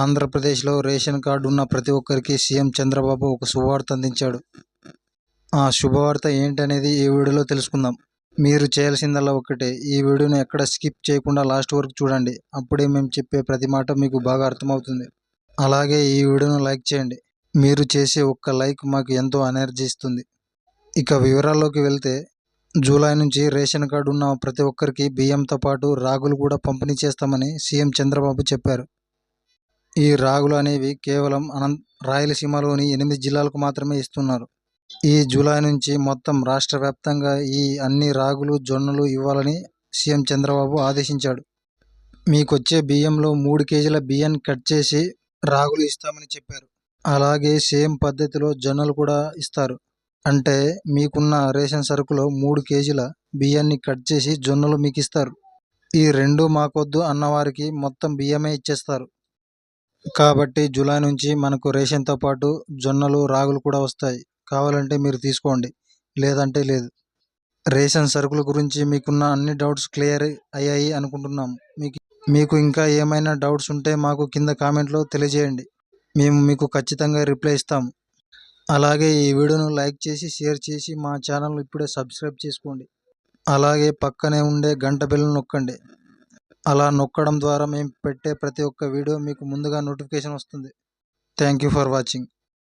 ఆంధ్రప్రదేశ్లో ration card ఉన్న ప్రతి ఒక్కరికి సీఎం చంద్రబాబు ఒక శుభవార్త అందించాడు. ఆ శుభవార్త ఏంటనేది ఈ వీడియోలో తెలుసుకుందాం. మీరు చేయాల్సిందల్లా ఒక్కటే. ఈ వీడియోను ఎక్కడ స్కిప్ చేయకుండా లాస్ట్ వరకు చూడండి. అప్పుడే మేము చెప్పే ప్రతి మాట మీకు బాగా అర్థమవుతుంది. అలాగే ఈ వీడియోను లైక్ చేయండి. మీరు చేసే ఒక్క లైక్ మాకు ఎంతో ఎనర్జీ ఇస్తుంది. ఇక వివరాల్లోకి వెళ్తే జూలై నుంచి రేషన్ కార్డు ఉన్న ప్రతి ఒక్కరికి బియ్యంతో పాటు రాగులు కూడా పంపిణీ చేస్తామని సీఎం చంద్రబాబు చెప్పారు. ఈ రాగులు అనేవి కేవలం అనంత రాయలసీమలోని ఎనిమిది జిల్లాలకు మాత్రమే ఇస్తున్నారు. ఈ జూలై నుంచి మొత్తం రాష్ట్ర వ్యాప్తంగా ఈ అన్ని రాగులు జొన్నలు ఇవ్వాలని సీఎం చంద్రబాబు ఆదేశించాడు. మీకొచ్చే బియ్యంలో మూడు కేజీల బియ్యాన్ని కట్ చేసి రాగులు ఇస్తామని చెప్పారు. అలాగే సేమ్ పద్ధతిలో జొన్నలు కూడా ఇస్తారు. అంటే మీకున్న రేషన్ సరుకులో మూడు కేజీల బియ్యాన్ని కట్ చేసి జొన్నలు మీకు ఇస్తారు ఈ రెండు మాకొద్దు అన్నవారికి మొత్తం బియ్యమే ఇచ్చేస్తారు. కాబట్టి జూలై నుంచి మనకు రేషన్తో పాటు జొన్నలు రాగులు కూడా వస్తాయి. కావాలంటే మీరు తీసుకోండి. లేదంటే లేదు. రేషన్ సరుకుల గురించి మీకున్న అన్ని డౌట్స్ క్లియర్ అయ్యాయి అనుకుంటున్నాం. మీకు మీకు ఇంకా ఏమైనా డౌట్స్ ఉంటే మాకు కింద కామెంట్లో తెలియజేయండి. మేము మీకు ఖచ్చితంగా రిప్లై ఇస్తాం. అలాగే ఈ వీడియోను లైక్ చేసి షేర్ చేసి మా ఛానల్ ఇప్పుడే సబ్స్క్రైబ్ చేసుకోండి. అలాగే పక్కనే ఉండే గంట బెల్లు నొక్కండి. అలా నొక్కడం ద్వారా మేము పెట్టే ప్రతి ఒక్క వీడియో మీకు ముందుగా నోటిఫికేషన్ వస్తుంది. Thank you for watching